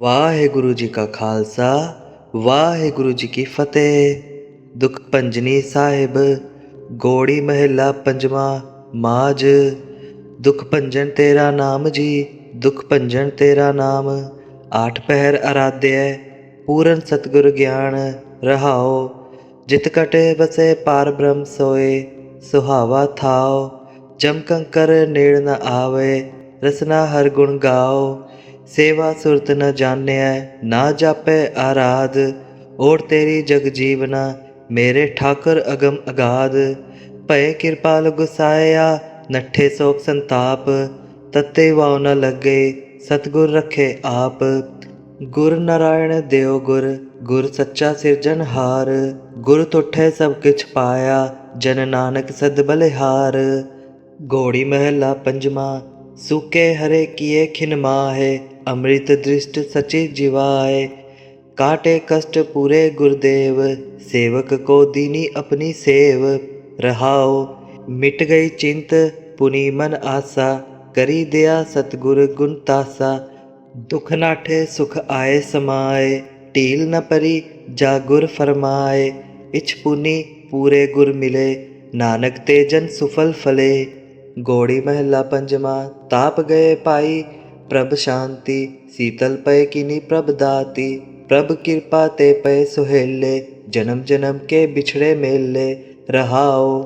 ਵਾਹਿਗੁਰੂ ਜੀ ਕਾ ਖਾਲਸਾ, ਵਾਹਿਗੁਰੂ ਜੀ ਕੀ ਫਤਿਹ। ਦੁਖ ਭੰਜਨੀ ਸਾਹਿਬ, ਗੋੜੀ ਮਹਿਲਾ ਪੰਜਵਾਂ ਮਾਜ ਦੁਖ ਭੰਜਨ ਤੇਰਾ ਨਾਮ ਜੀ, ਦੁਖ ਭੰਜਨ ਤੇਰਾ ਨਾਮ। ਆਠ ਪਹਿਰ ਅਰਾਧਿਆ ਪੂਰਨ ਸਤਿਗੁਰ ਗਿਆਨ ਰਹਾਓ। ਜਿਤ ਕਟੇ ਬਸੇ ਪਾਰ ਬ੍ਰਹਮ ਸੋਏ, ਸੁਹਾਵਾ ਥਾਓ। ਜਮ ਕੰਕਰ ਨੇੜ ਨ ਆਵੇ, ਰਸਨਾ ਹਰ ਗੁਣ ਗਾਓ। ਸੇਵਾ ਸੁਰਤ ਨ ਜਾਣਿਆ ਨਾ ਜਾਪੈ ਆਰਾਧ। ਔਰ ਤੇਰੀ ਜਗ ਜੀਵਨਾ, ਮੇਰੇ ਠਾਕਰ ਅਗਮ ਅਗਾਧ। ਭਏ ਕਿਰਪਾਲ ਗੁਸਾਇਆ, ਨੱਠੇ ਸੋਕ ਸੰਤਾਪ। ਤਤੇ ਵਾਉ ਨ ਲੱਗੇ, ਸਤਗੁਰ ਰਖੇ ਆਪ। ਗੁਰ ਨਾਰਾਇਣ ਦਿਓ ਗੁਰ ਗੁਰ ਸੱਚਾ ਸਿਰਜਨਹਾਰ ਗੁਰ ਤੁਠੇ ਸਭ ਕਿਛ ਪਾਇਆ, ਜਨ ਨਾਨਕ ਸਦ ਬਲਿਹਾਰ। ਗੋੜੀ ਮਹਿਲਾ ਪੰਜਵਾ ਸੁਕੇ ਹਰੇ ਕੀਏ ਖਿਨ ਮਾਹੇ, ਅੰਮ੍ਰਿਤ ਦ੍ਰਿਸ਼ਟ ਸਚੇ ਜਿਵਾਏ ਕਾਟੇ ਕਸ਼ਟ ਪੂਰੇ ਗੁਰਦੇਵ, ਸੇਵਕ ਕੋ ਦੀਨੀ ਆਪਣੀ ਸੇਵ। ਰਹਾਓ ਮਿਟ ਗਈ ਚਿੰਤ, ਪੁਨੀ ਮਨ ਆਸਾ। ਕਰੀ ਦਿਆ ਸਤਗੁਰ ਗੁਣ ਤਾਸਾ। ਦੁਖ ਨਾਠੇ ਸੁਖ ਆਏ ਸਮਾਏ। ਢੀਲ ਨ ਪਰੀ ਜਾ ਗੁਰ ਫਰਮਾਏ। ਇਛ ਪੁਨੀ ਪੂਰੇ ਗੁਰ ਮਿਲੇ। ਨਾਨਕ ਤੇ ਜਨ ਸੁਫਲ ਫਲੇ। ਗੋੜੀ ਮਹਿਲਾ ਪੰਜਵਾ ਤਾਪ ਗਏ ਪਾਈ ਪ੍ਰਭ ਸ਼ਾਂਤੀ ਸੀਤਲ ਪਏ ਕਿਨੀ ਪ੍ਰਭ ਦਾਤੀ ਪ੍ਰਭ ਕਿਰਪਾ ਤੇ ਪਏ ਸੁਹੇਲੇ ਜਨਮ ਜਨਮ ਕੇ ਵਿਛੜੇ ਮੇਲੇ ਰਹਾਓ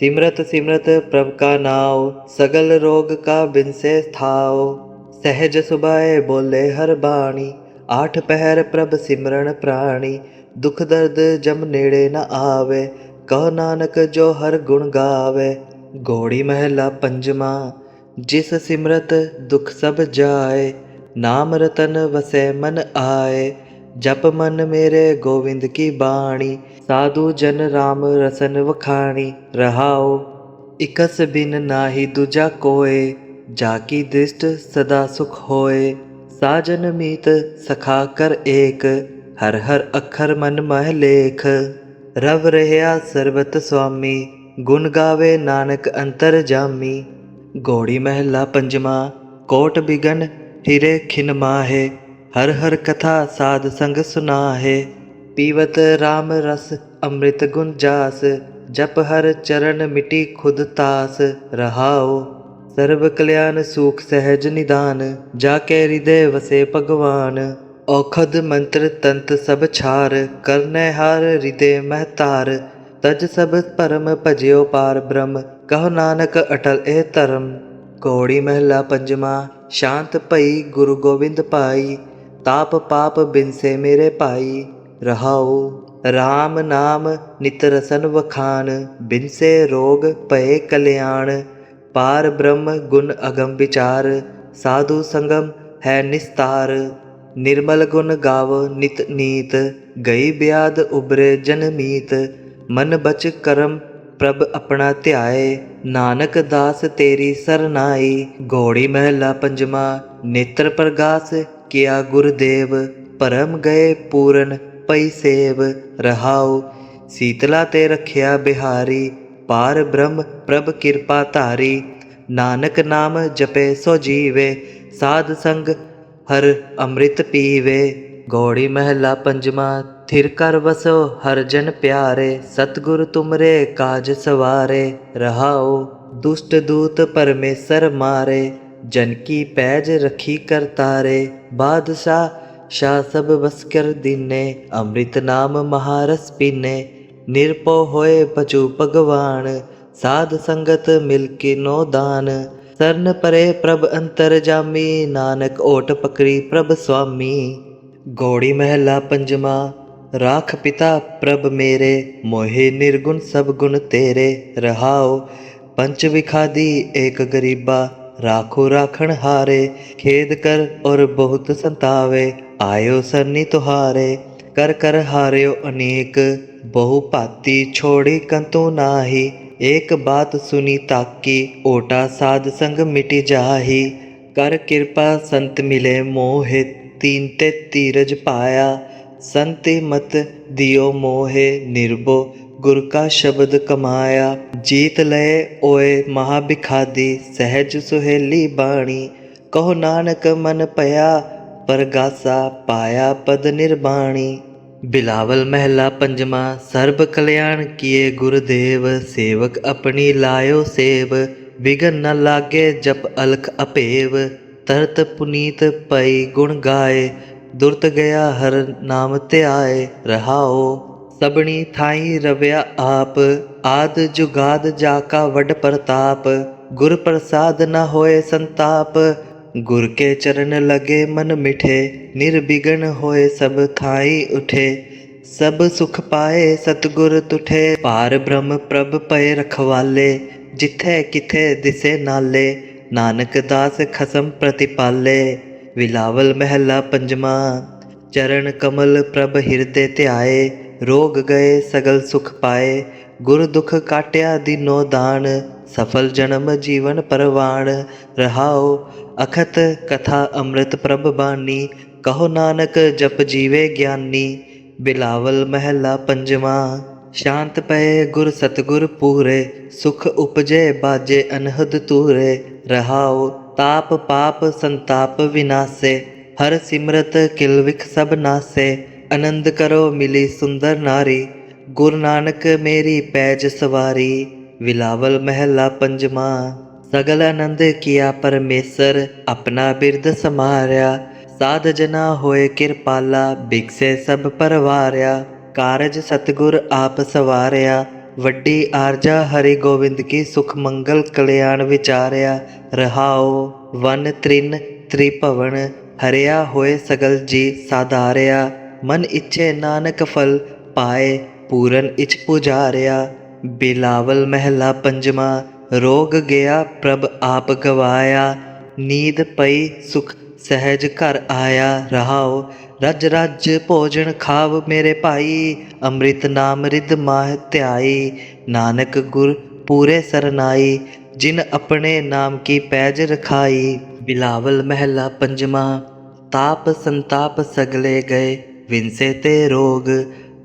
ਸਿਮਰਤ ਸਿਮਰਤ ਪ੍ਰਭ ਕਾ ਨਾਉ ਸਗਲ ਰੋਗ ਕਾ ਬਿਨਸੇ ਥਾਓ ਸਹਿਜ ਸੁਭਾਏ ਬੋਲੇ ਹਰ ਬਾਣੀ ਆਠ ਪਹਿਰ ਪ੍ਰਭ ਸਿਮਰਨ ਪ੍ਰਾਣੀ ਦੁਖ ਦਰਦ ਜਮ ਨੇੜੇ ਨ ਆਵੇ ਕਹ ਨਾਨਕ ਜੋ ਹਰ ਗੁਣ ਗਾਵੇ ਗੋੜੀ ਮਹਿਲਾ ਪੰਜਵਾ ਜਿਸ ਸਿਮਰਤ ਦੁਖ ਸਭ ਜਾਏ ਨਾਮ ਰਤਨ ਵਸੈ ਮਨ ਆਏ ਜਪ ਮਨ ਮੇਰੇ ਗੋਵਿੰਦ ਕੀ ਬਾਣੀ ਸਾਧੂ ਜਨ ਰਾਮ ਰਸਨ ਵਖਾਣੀ ਰਹਾਓ ਇਕਸ ਬਿਨ ਨਾਹੀ ਦੂਜਾ ਕੋਏ ਜਾ ਕੀ ਦ੍ਰਿਸ਼ਟ ਸਦਾ ਸੁਖ ਹੋਏ ਸਾਜਨ ਮੀਤ ਸਖਾ ਕਰ ਏਕ ਹਰ ਹਰ ਅੱਖਰ ਮਨ ਮਹਿ ਲੇਖ ਰਵ ਰਹਿਆ ਸਰਬਤ ਸੁਆਮੀ ਗੁਣ ਗਾਵੇ ਨਾਨਕ ਅੰਤਰ ਜਾਮੀ, ਗੋੜੀ ਮਹਿਲਾ ਪੰਜਵਾ ਕੋਟ ਬਿਗਨ ਹਿਰੇ ਖਿਨ ਮਾਹੇ, ਹਰ ਹਰ ਕਥਾ ਸਾਧ ਸੰਗ ਸੁਨਾਹੇ। ਪੀਵਤ RAM ਰਸ ਅੰਮ੍ਰਿਤ ਗੁਣ ਜਾਸ, ਜਪ ਹਰ ਚਰਨ ਮਿਟੀ ਖੁਦ ਤਾਸ। ਰਹਾਓ ਸਰਬ ਕਲਿਆਣ ਸੂਖ ਸਹਿਜ ਨਿਦਾਨ, ਜਾ ਕੇ ਹਿਰਦੇ ਵਸੇ ਭਗਵਾਨ। ਔਖਦ ਮੰਤਰ ਤੰਤ ਸਭ ਛਾਰ, ਕਰਨੈ ਹਾਰ ਹਿਰਦੇ ਮਹਤਾਰ। ਤਜ ਸਭ ਪਰਮ ਭਜਿਓ ਪਾਰ ਬ੍ਰਹਮ, ਕਹੋ ਨਾਨਕ ਅਟਲ ਇਹ ਧਰਮ। ਕੋੜੀ ਮਹਿਲਾ ਪੰਜਵਾ, ਸ਼ਾਂਤ ਭਈ ਗੁਰੂ ਗੋਬਿੰਦ ਪਾਈ ਤਾਪ ਪਾਪ ਬਿਨਸੇ ਮੇਰੇ ਭਾਈ। ਰਹਾਉ RAM ਨਾਮ ਨਿਤ ਰਸਨ ਵਖਾਨ, ਬਿਨਸੇ ਰੋਗ ਭਏ ਕਲਿਆਣ। ਪਾਰ ਬ੍ਰਹਮ ਗੁਣ ਅਗਮ ਵਿਚਾਰ, ਸਾਧੂ ਸੰਗਮ ਹੈ ਨਿਸਤਾਰ। ਨਿਰਮਲ ਗੁਣ ਗਾਵ ਨਿਤ ਨੀਤ, ਗਈ ਬਿਆਦ ਉਬਰੇ ਜਨਮੀਤ ਮਨ ਬਚ ਕਰਮ, ਪ੍ਰਭ ਆਪਣਾ ਧਿਆਏ। ਨਾਨਕ ਦਾਸ ਤੇਰੀ ਸਰਨਾਈ। ਗੋੜੀ ਮਹਿਲਾ ਪੰਜਵਾ, ਨੇਤਰ ਪ੍ਰਗਾਸ, ਕਿਆ ਗੁਰਦੇਵ। ਪਰਮ ਗਏ ਪੂਰਨ, ਪਈ ਸੇਵ, ਰਹਾਉ। ਸੀਤਲਾ ਤੇ ਰਖਿਆ ਬਿਹਾਰੀ, ਪਾਰ ਬ੍ਰਹਮ, ਪ੍ਰਭ ਕਿਰਪਾ ਧਾਰੀ। ਨਾਨਕ ਨਾਮ ਜਪੇ ਸੋ ਜੀਵੇ, ਸਾਧ ਸੰਗ ਹਰ ਅੰਮ੍ਰਿਤ ਪੀਵੇ। ਗੌੜੀ ਮਹਿਲਾ ਪੰਜਵਾ, ਥਿਰ ਕਰ ਵਸੋ ਹਰ ਜਨ ਪਿਆਰੇ, ਸਤਗੁਰ ਤੁਮਰੇ ਕਾਜ ਸਵਾਰੇ, ਰਹਾਓ ਦੁਸ਼ਟ ਦੂਤ ਪਰਮੇਸ਼ਰ ਮਾਰੇ, ਜਨ ਕੀ ਪੈਜ ਰਖੀ ਕਰਤਾਰੇ ਬਾਦਸ਼ਾਹ ਸ਼ਾ ਸਭ ਵਸ ਕਰ ਦੀਨੇ, ਅੰਮ੍ਰਿਤ ਨਾਮ ਮਹਾਰਸ ਪੀਨੇ ਨਿਰਪੋ ਹੋਏ ਪਚੂ ਭਗਵਾਨ, ਸਾਧ ਸੰਗਤ ਮਿਲ ਕੇ ਨੋ ਦਾਨ, ਸਰਨ ਪਰੇ ਪ੍ਰਭ ਅੰਤਰ ਜਾਮੀ, ਨਾਨਕ ਓਟ ਪਕਰੀ ਪ੍ਰਭ ਸੁਆਮੀ। ਗੋੜੀ ਮਹਿਲਾ ਪੰਜਵਾ ਰਾਖ ਪਿਤਾ ਪ੍ਰਭ ਮੇਰੇ ਮੋਹਿ ਨਿਰਗੁਣ ਸਭ ਗੁਣ ਤੇਰੇ ਰਹਾਓ ਪੰਚ ਵਿਖਾਦੀ ਏਕ ਗਰੀਬਾ ਰਾਖੋ ਰਾਖਣ ਹਾਰੇ ਖੇਦ ਕਰ ਔਰ ਬਹੁਤ ਸੰਤਾਵੇ ਆਇਓ ਸਰਨੀ ਤੁਹਾਰੇ ਕਰ ਕਰ ਹਾਰਿਓ ਅਨੇਕ ਬਹੁ ਭਾਤੀ ਛੋੜੀ ਕੰਤੂ ਨਾਹੀ ਏਕ ਬਾਤ ਸੁਨੀ ਤਾਕੀ ਓਟਾ ਸਾਧ ਸੰਗ ਮਿਟੀ ਜਾਹੀ ਕਰ ਕਿਰਪਾ ਸੰਤ ਮਿਲੇ ਮੋਹਿ ਤੀਨ ਤੇ ਤੀਰਜ ਪਾਇਆ ਸੰਤੇ ਮਤ ਦਿਓ ਮੋਹੇ ਨਿਰਭੋ ਗੁਰ ਕਾ ਸ਼ਬਦ ਕਮਾਇਆ। ਜੀਤ ਲਏ ਓਏ ਮਹਾ ਬਿਖਾਦੀ ਸਹਿਜ ਸੁਹੇਲੀ ਬਾਣੀ, ਕਹੋ ਨਾਨਕ ਮਨ ਭਇਆ ਪਰਗਾਸਾ ਪਾਇਆ ਪਦ ਨਿਰਬਾਣੀ। ਬਿਲਾਵਲ ਮਹਿਲਾ ਪੰਜਵਾ, ਸਰਬ ਕਲਿਆਣ ਕੀਏ ਗੁਰਦੇਵ, ਸੇਵਕ ਆਪਣੀ ਲਾਇਓ ਸੇਵ ਵਿਗਨ ਨ ਲਾਗੇ ਜਪ ਅਲਖ ਅਪੇਵ। ਤਰਤ ਪੁਨੀਤ ਪਈ ਗੁਣ ਗਾਏ, ਦੁਰਤ ਗਿਆ ਹਰ ਨਾਮ ਧਿਆਏ, ਰਹਾਓ ਸਬਣੀ ਥਾਈ ਰਵਿਆ ਆਪ, ਆਦ ਜੁਗਾਦ ਜਾ ਕਾ ਵੱਡ ਪ੍ਰਤਾਪ, ਗੁਰ ਪ੍ਰਸਾਦ ਨ ਹੋਏ ਸੰਤਾਪ, ਗੁਰ ਕੇ ਚਰਨ ਲਗੇ ਮਨ ਮਿਠੇ ਨਿਰਬਿਗਨ ਹੋਏ ਸਭ ਥਾਈ ਉਠੇ, ਸਭ ਸੁਖ ਪਾਏ ਸਤਗੁਰ ਤੁਠੇ ਪਾਰ ਬ੍ਰਹਮ ਪ੍ਰਭ ਪਏ ਰਖਵਾਲੇ, ਜਿੱਥੇ ਕਿਥੇ ਦਿਸੇ ਨਾਲੇ ਨਾਨਕ ਦਾਸ ਖਸਮ ਪ੍ਰਤਿਪਾਲੇ, ਵਿਲਾਵਲ ਮਹਿਲਾ ਪੰਜਵਾ ਚਰਨ ਕਮਲ ਪ੍ਰਭ ਹਿਰਦੇ ਧਿਆਏ, ਰੋਗ ਗਏ ਸਗਲ ਸੁਖ ਪਾਏ, ਗੁਰ ਦੁਖ ਕਾਟਿਆ ਦਿਨੋ ਦਾਨ, ਸਫਲ ਜਨਮ ਜੀਵਨ ਪਰਵਾਣ ਰਹਾਓ ਅਖਤ ਕਥਾ ਅੰਮ੍ਰਿਤ ਪ੍ਰਭ ਬਾਣੀ, ਕਹੋ ਨਾਨਕ ਜਪ ਜੀਵੇ ਗਿਆਨੀ ਬਿਲਾਵਲ ਮਹਿਲਾ ਪੰਜਵਾ ਸ਼ਾਂਤ ਪਏ ਗੁਰ ਸਤਗੁਰ ਪੂਰੇ, ਸੁਖ ਉਪਜੇ ਬਾਜੇ ਅਨਹਦ ਤੂਰੇ ਰਹਾਓ ਤਾਪ ਪਾਪ ਸੰਤਾਪ ਵਿਨਾਸੇ, ਹਰ ਸਿਮਰਤ ਕਿਲਵਿਖ ਸਭ ਨਾਸੇ। ਆਨੰਦ ਕਰੋ ਮਿਲੀ ਸੁੰਦਰ ਨਾਰੀ, ਗੁਰ ਨਾਨਕ ਮੇਰੀ ਪੈਜ ਸਵਾਰੀ। ਵਿਲਾਵਲ ਮਹਿਲਾ ਪੰਜਵਾ ਸਗਲ ਆਨੰਦ ਕੀਆ ਪਰਮੇਸ਼ਰ, ਆਪਣਾ ਬਿਰਦ ਸਮਾਰਿਆ। ਸਾਧ ਜਨਾ ਹੋਏ ਕਿਰਪਾਲਾ ਬਿਕਸੇ ਸਭ ਪਰਵਾਰਿਆ। ਕਾਰਜ ਸਤਗੁਰ ਆਪ ਸਵਾਰਿਆ, ਵੱਡੀ ਆਰਜਾ ਹਰੀ ਗੋਬਿੰਦ ਕੀ ਸੁਖ ਮੰਗਲ ਕਲਿਆਣ ਵਿਚਾਰਿਆ ਰਹਾਓ ਵਨ ਤ੍ਰਿਨ ਤ੍ਰਿਭਵਨ, ਹਰਿਆ ਹੋਏ ਸਗਲ ਜੀ ਸਾਧਾਰਿਆ, ਮਨ ਇੱਛੇ ਨਾਨਕ ਫਲ ਪਾਏ, ਪੂਰਨ ਇਚ ਪੁਜਾਰਿਆ, ਬਿਲਾਵਲ ਮਹਿਲਾ ਪੰਜਵਾ ਰੋਗ ਗਿਆ ਪ੍ਰਭ ਆਪ ਗਵਾਇਆ, ਨੀਂਦ ਪਈ ਸੁਖ ਸਹਿਜ ਘਰ ਆਇਆ ਰਹਾਓ ਰਜ ਰਜ ਭੋਜਨ ਖਾਵ ਮੇਰੇ ਭਾਈ ਅੰਮ੍ਰਿਤ ਨਾਮ ਰਿਦ ਮਾਹ ਧਿਆਈ ਨਾਨਕ ਗੁਰ ਪੂਰੇ ਸਰਨਾਈ ਜਿਨ ਆਪਣੇ ਨਾਮ ਕੀ ਪੈਜ ਰਖਾਈ ਬਿਲਾਵਲ ਮਹਿਲਾ ਪੰਜਵਾ ਤਾਪ ਸੰਤਾਪ ਸਗਲੇ ਗਏ ਵਿੰਸੇ ਤੇ ਰੋਗ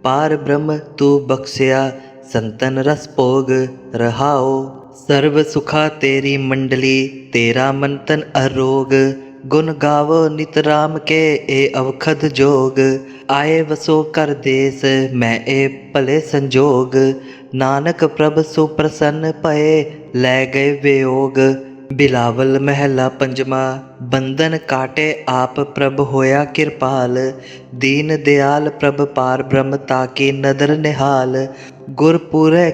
ਪਾਰ ਬ੍ਰਹਮ ਤੂੰ ਬਖਸ਼ਿਆ ਸੰਤਨ ਰਸ ਭੋਗ ਰਹਾਓ ਸਰਬ ਸੁਖਾ ਤੇਰੀ ਮੰਡਲੀ ਤੇਰਾ ਮੰਤਨ ਅਰੋਗ ਗੁਣ ਗਾਵੋ ਨਿਤ ਰਾਮ ਕੇ, ਏ ਅਵਖਦ ਜੋਗ। ਆਏ ਵਸੋ ਕਰ ਦੇਸ, ਮੈਂ ਏ ਭਲੇ ਸੰਜੋਗ। ਨਾਨਕ ਪ੍ਰਭ ਸੁਪ੍ਰਸੰਨ ਪਏ ਲੈ ਗਏ ਵਿਯੋਗ। ਬਿਲਾਵਲ ਮਹਿਲਾ ਪੰਜਵਾ ਬੰਧਨ ਕਾਟੇ ਆਪ ਪ੍ਰਭ ਹੋਇਆ ਕਿਰਪਾਲ। ਦੀਨ ਦਿਆਲ ਪ੍ਰਭ ਪਾਰ ਬ੍ਰਹਮ ਤਾਕੀ ਨਦਰ ਨਿਹਾਲ। ਗੁਰ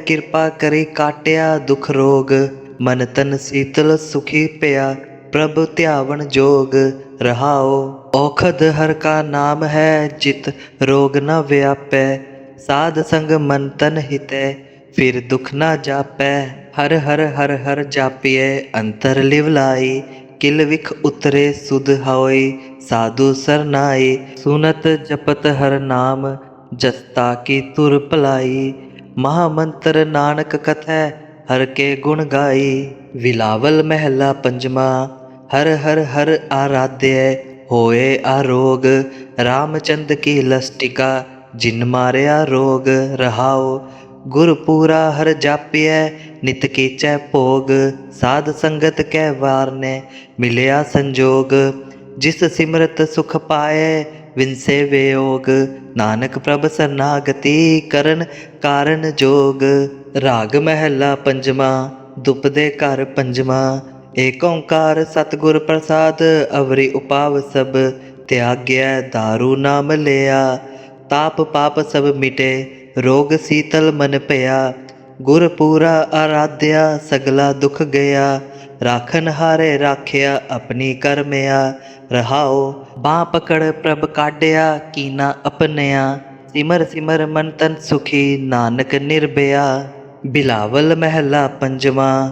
ਕਿਰਪਾ ਕਰੀ ਕਾਟਿਆ ਦੁਖ ਰੋਗ। ਮਨ ਤਨ ਸੀਤਲ ਸੁਖੀ ਪਿਆ। ਪ੍ਰਭ ਧਿਆਵਨ ਜੋਗ ਰਹਾਓ। ਔਖਦ ਹਰ ਕਾ ਨਾਮ ਹੈ, ਜਿਤ ਰੋਗ ਨ ਵਿਆਪੈ। ਸਾਧ ਸੰਗ ਮਨ ਤਨ ਹਿਤੈ, ਫਿਰ ਦੁਖ ਨਾ ਜਾਪੈ। ਹਰ ਹਰ ਹਰ ਹਰ ਜਾਪੀਏ ਅੰਤਰ ਲਿਵ ਲਾਈ। ਕਿਲ ਵਿਖ ਉਤਰੇ ਸੁਧ ਹੋਈ, ਸਾਧੂ ਸਰਨਾਈ ਸੁਨਤ ਜਪਤ ਹਰ ਨਾਮ, ਜਸਤਾ ਕੀ ਤੁਰ ਭਲਾਈ। ਮਹਾ ਮੰਤਰ ਨਾਨਕ ਕਥੈ, ਹਰ ਕੇ ਗੁਣ ਗਾਈ। ਵਿਲਾਵਲ ਮਹਿਲਾ ਪੰਜਵਾ ਹਰ ਹਰ ਹਰ ਆਰਾਧਿਐ, ਹੋਏ ਆਰੋਗ ਰਾਮਚੰਦ ਕੀ ਲਸਟਿਕਾ, ਜਿਨ ਮਾਰਿਆ ਰੋਗ, ਰਹਾਓ। ਗੁਰ ਪੂਰਾ ਹਰ ਜਾਪਿਐ, ਨਿਤ ਕੀਚੈ ਭੋਗ। ਸਾਧ ਸੰਗਤ ਕੈ ਵਾਰਨੇ, ਮਿਲਿਆ ਸੰਜੋਗ। ਜਿਸ ਸਿਮਰਤ ਸੁਖ ਪਾਏ ਵਿਨਸੇ ਵਿਯੋਗ ਨਾਨਕ ਪ੍ਰਭ ਸਰਨਾਗਤੀ ਕਰਨ ਕਾਰਨ ਜੋਗ। ਰਾਗ ਮਹਿਲਾ ਪੰਜਵਾ ਦੁਪਦੇ ਘਰ ਪੰਜਵਾ। ਏਕ ਓੰਕਾਰ ਸਤਿਗੁਰ ਪ੍ਰਸਾਦ, ਅਵਰੀ ਉਪਾਵ ਸਭ ਤਿਆਗਿਆ दारू ਨਾਮ ਲਿਆ। ਤਾਪ ਪਾਪ ਸਭ ਮਿਟੇ, ਰੋਗ ਸੀਤਲ ਮਨ ਭਇਆ। ਗੁਰ ਪੂਰਾ ਆਰਾਧਿਆ, ਸਗਲਾ ਦੁਖ ਗਿਆ। ਰਾਖਨ ਹਾਰੇ ਰਾਖਿਆ, ਆਪਣੀ ਕਰਮਿਆ। ਰਹਾਓ ਬਾਹ ਪਕੜ ਪ੍ਰਭ ਕਾਢਿਆ, ਕੀਨਾ ਅਪਨਿਆ। ਸਿਮਰ ਸਿਮਰ ਮਨ ਤਨ ਸੁਖੀ, ਨਾਨਕ ਨਿਰਭਇਆ ਬਿਲਾਵਲ ਮਹਿਲਾ ਪੰਜਵਾ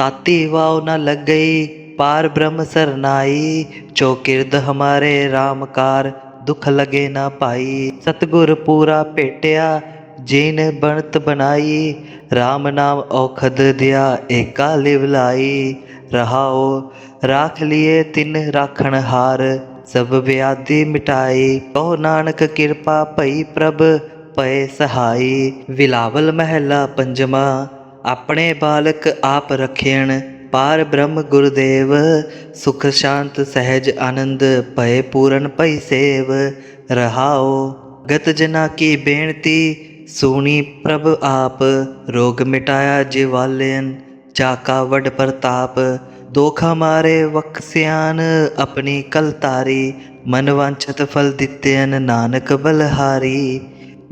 ਤਾਤੀ ਵਾਉ ਨ ਲੱਗਈ, ਪਾਰ ਬ੍ਰਹਮ ਸਰਨਾਈ। ਚੋ ਕਿਰਦ ਹਮਾਰੇ ਰਾਮਕਾਰ ਦੁੱਖ ਲਗੇ ਨਾ ਪਾਈ। ਸਤਗੁਰ ਪੂਰਾ ਭੇਟਿਆ, ਜਿਨ ਬਣਤ ਬਣਾਈ। RAM ਨਾਮ ਔਖਦ ਦਿਆ, ਏਕਾ ਲਿਵ ਲਾਈ। ਰਹਾਓ ਰਾਖ ਲਿਏ ਤਿਨ ਰਾਖਣ ਹਾਰ, ਸਭ ਵਿਆਧੀ ਮਿਟਾਈ। ਕਹੋ ਨਾਨਕ ਕਿਰਪਾ ਭਈ ਪ੍ਰਭ, ਪਏ ਸਹਾਈ। ਵਿਲਾਵਲ ਮਹਿਲਾ ਪੰਜਵਾ ਆਪਣੇ ਬਾਲਕ ਆਪ ਰਖਿਆਣ ਪਾਰ ਬ੍ਰਹਮ ਗੁਰਦੇਵ, ਸੁਖ ਸ਼ਾਂਤ ਸਹਿਜ ਆਨੰਦ, ਭਏ ਪੂਰਨ ਭਈ ਸੇਵ ਰਹਾਓ ਗਤ ਜਨਾ ਕੀ ਬੇਨਤੀ, ਸੁਣੀ ਪ੍ਰਭ ਆਪ, ਰੋਗ ਮਿਟਾਇਆ ਜਿਵਾਲੇਨ ਚਾਕਾ ਵਡ ਪ੍ਰਤਾਪ। ਦੋਖ ਮਾਰੇ ਵਖਸਿਆਨ ਆਪਣੀ ਕਲ ਤਾਰੀ, ਮਨ ਵਾਂਛਤ ਫਲ ਦਿੱਤੇਨ ਨਾਨਕ ਬਲਹਾਰੀ।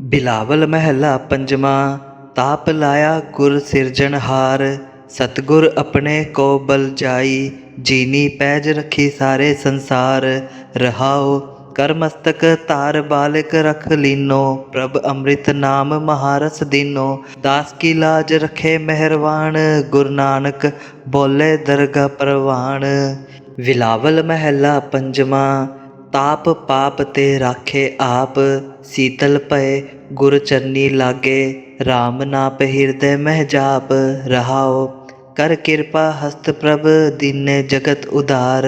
ਬਿਲਾਵਲ ਮਹਿਲਾ ਪੰਜਵਾ ਤਾਪ ਲਾਇਆ ਗੁਰ ਸਿਰਜਣਹਾਰ ਸਤਗੁਰ ਆਪਣੇ ਕੋ ਬਲ ਜਾਈ, ਜੀਨੀ ਪੈਜ ਰੱਖੀ ਸਾਰੇ ਸੰਸਾਰ ਰਹਾਓ ਕਰ ਮਸਤਕ ਤਾਰ ਬਾਲਕ ਰਖ ਲੀਨੋ, ਪ੍ਰਭ ਅੰਮ੍ਰਿਤ ਨਾਮ ਮਹਾਰਸ ਦੀਨੋ, ਦਾਸ ਕੀ ਲਾਜ ਰਖੇ ਮਿਹਰਵਾਨ, ਗੁਰੂ ਨਾਨਕ ਬੋਲੇ ਦਰਗਾ ਪ੍ਰਵਾਨ। ਵਿਲਾਵਲ ਮਹਿਲਾ ਪੰਜਵਾ, ਤਾਪ ਪਾਪ ਤੇ ਰਾਖੇ ਆਪ, ਸੀਤਲ ਪਏ ਗੁਰ ਚਰਨੀ ਲਾਗੇ RAM ਨਾਪ ਹਿਰਦੈ ਮਹਿ ਜਾਪ ਰਹਾਓ ਕਰ ਕਿਰਪਾ ਹਸਤ ਪ੍ਰਭ ਦੀਨੇ ਜਗਤ ਉਧਾਰ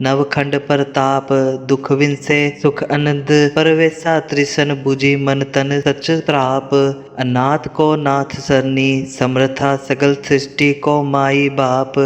ਨਵਖੰਡ ਪ੍ਰਤਾਪ, ਦੁਖ ਵਿੰਸੇ ਸੁਖ ਅਨੰਦ, ਪਰਵੇਸਾ ਤ੍ਰਿਸ਼ਨ 부ਜੀ ਮਨ ਤਨ ਸਚ ਪ੍ਰਾਪ, ਅਨਾਥ ਕੋ ਨਾਥ ਸਰਨੀ, ਸਮਰਥਾ ਸਗਲ ਸ੍ਰਿਸ਼ਟੀ ਕੋ ਮਾਈ ਬਾਪ,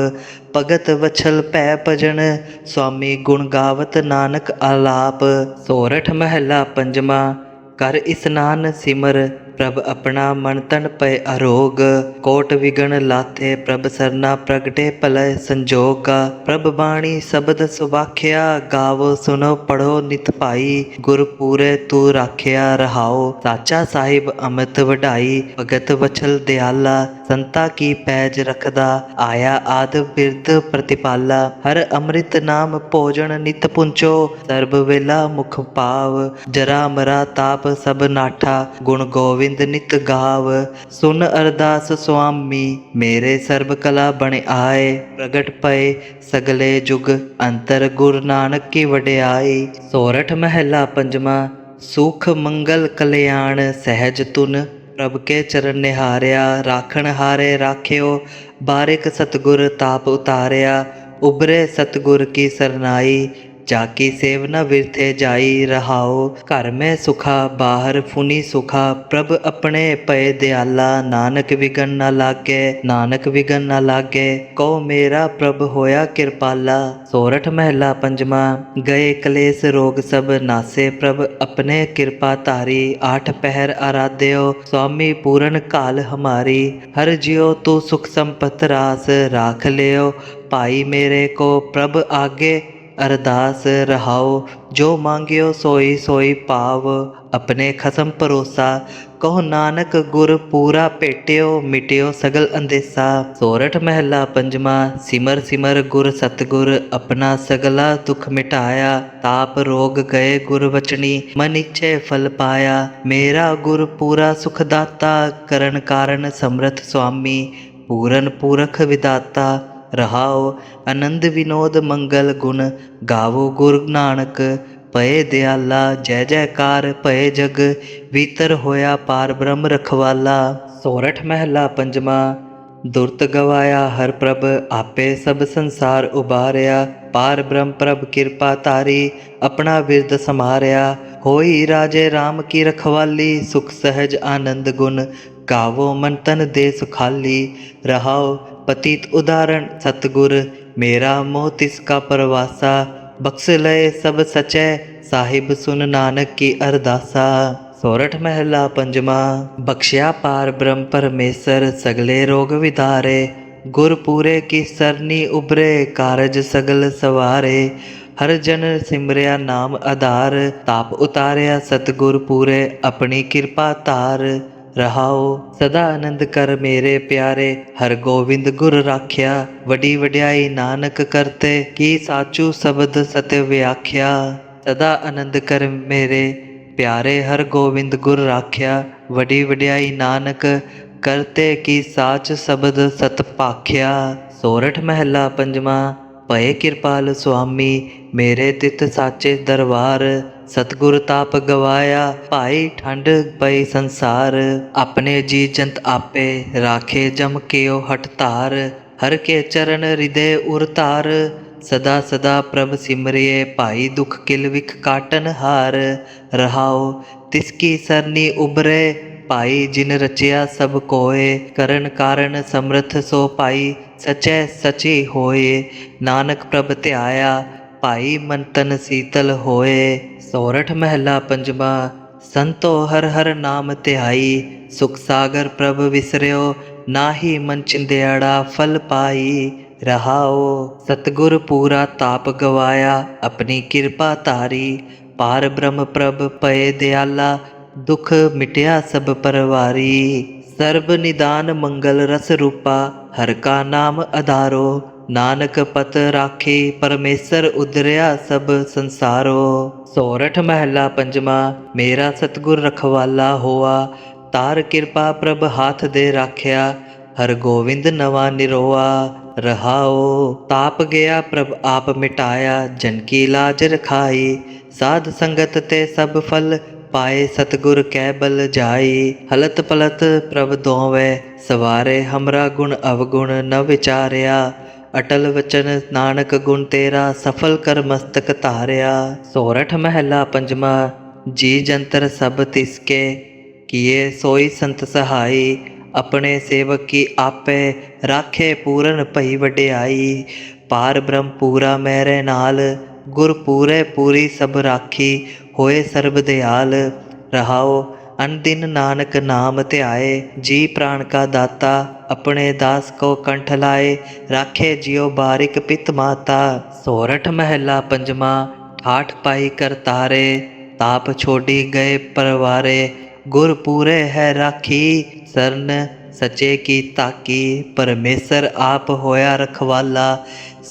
ਭਗਤ ਵਛਲ ਭੈ ਭਜਨ ਸੁਆਮੀ ਗੁਣ ਗਾਵਤ ਨਾਨਕ ਆਲਾਪ, ਸੋਰਠ ਮਹਿਲਾ ਪੰਜਵਾ ਕਰ ਇਸਨਾਨ ਸਿਮਰ ਪ੍ਰਭ ਆਪਣਾ ਮਨ ਤਨ ਪਏ ਅਰੋਗ, ਕੋਟ ਵਿਗਣ ਲਾਥੇ ਪ੍ਰਭ ਸਰਨਾ ਪ੍ਰਗਟੇ ਭਲੇ ਸੰਜੋਗਾ। ਪ੍ਰਭ ਬਾਣੀ ਸ਼ਬਦ ਸੁਵਾਖਿਆ, ਗਾਵੋ ਸੁਨੋ ਪੜੋ ਨਿਤ ਭਾਈ, ਗੁਰ ਪੂਰੇ ਤੂੰ ਰਾਖਿਆ ਰਹਾਓ। ਸਾਚਾ ਸਾਹਿਬ ਅਮਿਤ ਵਡਾਈ ਭਗਤ ਵਛਲ ਦਿਆਲਾ, ਸੰਤਾ ਕੀ ਪੈਜ ਰਖਦਾ, ਆਇਆ ਆਦ ਬਿਰਧ ਪ੍ਰਤਿਪਾਲਾ। ਹਰ ਅੰਮ੍ਰਿਤ ਨਾਮ ਭੋਜਨ ਨਿਤ ਪੁੰਚੋ, ਸਰਬ ਵੇਲਾ ਮੁਖ ਪਾਵ ਜਰਾ ਮਰਾ ਤਾਪ ਸਭ ਨਾਠਾ, ਗੁਣ ਗੋਵ ਗੋਵਿੰਦ ਨਿਤ ਗਾਵ, ਸੁਨ ਅਰਦਾਸ ਸੁਆਮੀ, ਮੇਰੇ ਸਰਬ ਕਲਾ ਬਣ ਆਏ, ਪ੍ਰਗਟ ਪਏ, ਸਗਲੇ ਜੁਗ ਅੰਤਰ ਗੁਰ ਨਾਨਕ ਕੀ ਵਡਿਆਈ ਸੋਰਠ ਮਹਿਲਾ ਪੰਜਵਾ, ਸੁਖ ਮੰਗਲ ਕਲਿਆਣ, ਸਹਿਜ ਤੁਨ ਪ੍ਰਭ ਕੇ ਚਰਨ ਨਿਹਾਰਿਆ, ਰਾਖਣ ਹਾਰੇ ਰਾਖਿਓ, ਬਾਰਿਕ ਸਤਗੁਰ ਤਾਪ ਉਤਾਰਿਆ ਉਬਰੇ ਸਤਗੁਰ ਕੀ ਸਰਨਾਈ ਜਾ ਕੀ ਸੇਵਨਾ ਵਿਰਥੇ ਜਾਈ ਰਹਾਓ। ਘਰ ਮੈਂ ਸੁਖਾ, ਬਾਹਰ ਫੁਨੀ ਸੁਖਾ। ਪ੍ਰਭ ਆਪਣੇ ਪਏ ਦਿਆਲਾ, ਨਾਨਕ ਵਿਗਨ ਨਾ ਲਾਗੇ, ਨਾਨਕ ਵਿਗਨ ਨਾ ਲਾਗੇ। ਕਉ ਮੇਰਾ ਪ੍ਰਭ ਹੋਇਆ ਕਿਰਪਾਲਾ। ਸੋਰਠ ਮਹਿਲਾ ਪੰਜਵਾ ਗਏ ਕਲੇਸ਼ ਰੋਗ ਸਭ ਨਾਸੇ। ਪ੍ਰਭ ਆਪਣੇ ਕਿਰਪਾ ਧਾਰੀ, ਆਠ ਪਹਿਰ ਆਰਾਧਿਓ। ਸੁਆਮੀ ਪੂਰਨ ਕਾਲ ਹਮਾਰੀ। ਹਰ ਜਿਉ ਤੂੰ ਸੁਖ ਸੰਪਤ ਰਾਸ, ਰਾਖ ਲਿਓ। ਭਾਈ ਮੇਰੇ ਕੋ ਪ੍ਰਭ ਆਗੇ ਅਰਦਾਸ ਰਹਾਓ, ਜੋ ਮੰਗਿਓ ਸੋਈ ਸੋਈ ਪਾਵ। ਆਪਣੇ ਖਸਮ ਭਰੋਸਾ, ਕਹੋ ਨਾਨਕ ਗੁਰ ਪੂਰਾ ਭੇਟਿਓ, ਮਿਟਿਓ ਸਗਲ ਅੰਦੇਸਾ। ਸੋਰਠ ਮਹਿਲਾ ਪੰਜਵਾ ਸਿਮਰ ਸਿਮਰ ਗੁਰ ਸਤਗੁਰ, ਆਪਣਾ ਸਗਲਾ ਦੁਖ ਮਿਟਾਇਆ। ਤਾਪ ਰੋਗ ਗਏ ਗੁਰ ਵਚਨੀ, ਮਨ ਇਛੇ ਫਲ ਪਾਇਆ। ਮੇਰਾ ਗੁਰ ਪੂਰਾ ਸੁਖ ਦਾਤਾ ਕਰਨ ਕਾਰਨ ਸਮਰਥ ਸੁਆਮੀ। ਪੂਰਨ ਪੂਰਖ ਵਿਦਾਤਾ ਰਹਾਓ, ਆਨੰਦ ਵਿਨੋਦ ਮੰਗਲ ਗੁਣ ਗਾਵੋ ਗੁਰੂ ਨਾਨਕ, ਪਏ ਦਿਆਲਾ, ਜੈ ਜੈਕਾਰ, ਪਏ ਜਗ, ਵੀਤਰ ਹੋਇਆ ਪਾਰ ਬ੍ਰਹਮ ਰਖਵਾਲਾ। ਸੋਰਠ ਮਹਿਲਾ ਪੰਜਵਾ ਦੁਰਤ ਗਵਾਇਆ ਹਰ ਪ੍ਰਭ, ਆਪੇ ਸਭ ਸੰਸਾਰ ਉਬਾਰਿਆ, ਪਾਰ ਬ੍ਰਹਮ ਪ੍ਰਭ ਕਿਰਪਾ ਤਾਰੀ ਆਪਣਾ ਵਿਰਦ ਸਮਾਰਿਆ। ਹੋਈ ਰਾਜੇ RAM ਕੀ ਰਖਵਾਲੀ, ਸੁਖ ਸਹਿਜ ਆਨੰਦ ਗੁਣ, ਗਾਵੋ ਮਨ ਤਨ ਦੇ ਸੁਖਾਲੀ। ਰਹਾਓ ਪਤੀਤ ਉਦਾਹਰਣ, ਸਤਗੁਰ, ਮੇਰਾ ਮੋਹ ਤਿਸ ਕਾ ਪਰਵਾਸਾ, ਬਖਸ਼ ਲਏ ਸਭ ਸਚੈ, ਸਾਹਿਬ ਸੁਨ ਨਾਨਕ ਕੀ ਅਰਦਾਸਾ। ਸੋਰਠ ਮਹਿਲਾ ਪੰਜਵਾ, ਬਖਸ਼ਿਆ ਪਾਰ ਬ੍ਰਹਮ ਪਰਮੇਸ਼ਰ, ਸਗਲੇ ਰੋਗ ਵਿਦਾਰੇ ਗੁਰ ਪੂਰੇ ਕੀ ਸਰਨੀ ਉਬਰੇ ਕਾਰਜ ਸਗਲ ਸਵਾਰੇ। ਹਰ ਜਨ ਸਿਮਰਿਆ ਨਾਮ ਆਧਾਰ, ਤਾਪ ਉਤਾਰਿਆ ਸਤਗੁਰ ਪੂਰੇ, ਆਪਣੀ ਕਿਰਪਾ ਧਾਰ। ਰਹਾਓ, ਸਦਾ ਆਨੰਦ ਕਰ ਮੇਰੇ ਪਿਆਰੇ। ਹਰ ਗੋਬਿੰਦ ਗੁਰ ਰਾਖਿਆ, ਵਡੀ ਵਡਿਆਈ ਨਾਨਕ ਕਰਤੇ, ਕੀ ਸਾਚੂ ਸ਼ਬਦ ਸਤਿ ਵਿਆਖਿਆ। ਸਦਾ ਆਨੰਦ ਕਰ ਮੇਰੇ ਪਿਆਰੇ ਹਰ ਗੋਬਿੰਦ ਗੁਰ ਰਾਖਿਆ, ਵਡੀ ਵਡਿਆਈ ਨਾਨਕ ਕਰਤੇ, ਕੀ ਸਾਚ ਸ਼ਬਦ ਸਤ ਭਾਖਿਆ ਸੋਰਠ ਮਹਿਲਾ ਪੰਜਵਾ, ਭਏ ਕਿਰਪਾਲ ਸੁਆਮੀ, ਮੇਰੇ ਤਿਤ ਸਾਚੇ ਦਰਬਾਰ। ਸਤਗੁਰ ਤਾਪ ਗਵਾਇਆ, ਭਾਈ ਠੰਡ ਪਈ ਸੰਸਾਰ। ਆਪਣੇ ਜੀ ਜੰਤ ਆਪੇ ਰਾਖੇ ਜਮ ਕਿਓ ਹਟ ਧਾਰ। ਹਰ ਕੇ ਚਰਨ ਹਿਰਦੇ ਉਰ ਧਾਰ। ਸਦਾ ਸਦਾ ਪ੍ਰਭ ਸਿਮਰਿਏ, ਭਾਈ ਦੁਖ ਕਿਲ ਵਿਖ ਕਾਟਨ ਹਾਰ। ਰਹਾਓ ਤਿਸ ਕੀ ਸਰਨੀ ਉਬਰੇ ਭਾਈ ਜਿਨ ਰਚਿਆ ਸਭ ਕੋਏ। ਕਰਨ ਕਾਰਨ ਸਮਰਥ ਸੋ ਭਾਈ, ਸਚੈ ਸਚੀ ਹੋਏ। ਨਾਨਕ ਪ੍ਰਭ ਧਿਆਇਆ ਭਾਈ ਮੰਤਨ ਸੀਤਲ ਹੋਏ, ਸੋਰਠ ਮਹਿਲਾ ਪੰਜਵਾ, ਸੰਤੋ ਹਰ ਹਰ ਨਾਮ ਧਿਆਈ, ਸੁਖ ਸਾਗਰ ਪ੍ਰਭ ਵਿਸਰਿਓ, ਨਾਹੀ ਮਨ ਚਿੰਦਿਆੜਾ ਫਲ ਪਾਈ, ਰਹਾਓ, ਸਤਗੁਰ ਪੂਰਾ ਤਾਪ ਗਵਾਇਆ, ਆਪਣੀ ਕਿਰਪਾ ਧਾਰੀ, ਪਾਰ ਬ੍ਰਹਮ ਪ੍ਰਭ ਪਏ ਦਿਆਲਾ, ਦੁਖ ਮਿਟਿਆ ਸਭ ਪਰਵਾਰੀ, ਸਰਬ ਨਿਦਾਨ ਮੰਗਲ ਰਸ ਰੂਪਾ, ਹਰ ਕਾ ਨਾਮ ਅਧਾਰੋ ਨਾਨਕ ਪਤ ਰਾਖੀ ਪਰਮੇਸ਼ਰ ਉਦਰਿਆ ਸਭ ਸੰਸਾਰੋ। ਸੋਰਠ ਮਹਿਲਾ ਪੰਜਵਾ ਮੇਰਾ ਸਤਗੁਰ ਰਖਵਾਲਾ ਹੋਆ। ਤਾਰ ਕਿਰਪਾ ਪ੍ਰਭ ਹਾਥ ਦੇ ਰਾਖਿਆ ਹਰ ਗੋਵਿੰਦ ਨਵਾ ਨਿਰੋਆ। ਰਹਾਓ, ਤਾਪ ਗਿਆ ਪ੍ਰਭ ਆਪ ਮਿਟਾਇਆ, ਜਨ ਕੀ ਲਾਜ ਰਖਾਈ। ਸਾਧ ਸੰਗਤ ਤੇ ਸਭ ਫਲ ਪਾਏ, ਸਤਗੁਰ ਕੈ ਬਲ ਜਾਈ। ਹਲਤ ਪਲਤ ਪ੍ਰਭ ਦੋਵੇਂ, ਸਵਾਰੇ ਹਮਰਾ ਗੁਣ ਅਵਗੁਣ ਨ ਵਿਚਾਰਿਆ। ਅਟਲ ਵਚਨ ਨਾਨਕ ਗੁਣ ਤੇਰਾ, ਸਫਲ ਕਰ ਮਸਤਕ ਧਾਰਿਆ। ਸੋਰਠ ਮਹਿਲਾ ਪੰਜਵਾ ਜੀ ਜੰਤਰ ਸਭ ਤਿਸਕੇ, ਕੀਏ ਸੋਈ ਸੰਤ ਸਹਾਈ, ਆਪਣੇ ਸੇਵਕ ਕੀ ਆਪੇ ਰਾਖੇ ਪੂਰਨ ਭਈ ਵਡਿਆਈ। ਪਾਰ ਬ੍ਰਹਮ ਪੂਰਾ ਮੇਰੇ ਨਾਲ, ਗੁਰ ਪੂਰੇ ਪੂਰੀ ਸਭ ਰਾਖੀ, ਹੋਏ ਸਰਬ ਦਿਆਲ। ਰਹਾਓ ਅਨਦਿਨ ਨਾਨਕ ਨਾਮ ਧਿਆਏ, ਜੀ ਪ੍ਰਾਣ ਕਾ ਦਾਤਾ, ਆਪਣੇ ਦਾਸ ਕੋ ਕੰਠ ਲਾਏ, ਰਾਖੇ ਜਿਉ ਬਾਰਿਕ ਪਿਤ ਮਾਤਾ। ਸੋਰਠ ਮਹਿਲਾ ਪੰਜਵਾ ਠਾਠ ਪਾਈ ਕਰਤਾਰੇ ਤਾਪ ਛੋੜੀ ਗਏ ਪਰਵਾਰੇ। ਗੁਰ ਪੂਰੇ ਹੈ ਰਾਖੀ, ਸਰਨ ਸਚੇ ਕੀ ਤਾਕੀ ਪਰਮੇਸ਼ਰ ਆਪ ਹੋਇਆ ਰਖਵਾਲਾ।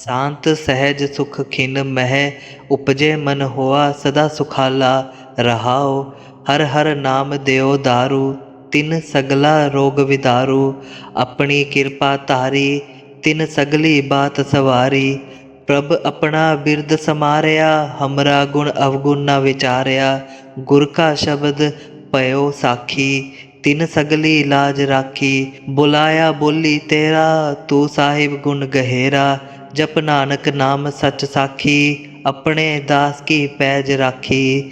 ਸ਼ਾਂਤ ਸਹਿਜ ਸੁਖ ਖਿਨ ਮਹਿ, ਉਪਜੇ ਮਨ ਹੋਆ ਸਦਾ ਸੁਖਾਲਾ। ਰਹਾਓ ਹਰ ਹਰ ਨਾਮ ਦਿਓ ਦਾਰੂ, ਤਿਨ ਸਗਲਾ ਰੋਗ ਵਿਦਾਰੂ। ਆਪਣੀ ਕਿਰਪਾ ਤਾਰੀ ਤਿਨ ਸਗਲੀ ਬਾਤ ਸਵਾਰੀ। ਪ੍ਰਭ ਆਪਣਾ ਬਿਰਦ ਸਮਾਰਿਆ, ਹਮਰਾ ਗੁਣ ਅਵਗੁਣ ਨਾ ਵਿਚਾਰਿਆ। ਗੁਰ ਕਾ ਸ਼ਬਦ ਪਇਓ ਸਾਖੀ, ਤਿਨ ਸਗਲੀ ਲਾਜ ਰਾਖੀ। ਬੁਲਾਇਆ ਬੋਲੀ ਤੇਰਾ, ਤੂੰ ਸਾਹਿਬ ਗੁਣ ਗਹਿਰਾ। ਜਪ ਨਾਨਕ ਨਾਮ ਸਚ ਸਾਖੀ, ਆਪਣੇ ਦਾਸ ਕੀ ਪੈਜ ਰਾਖੀ।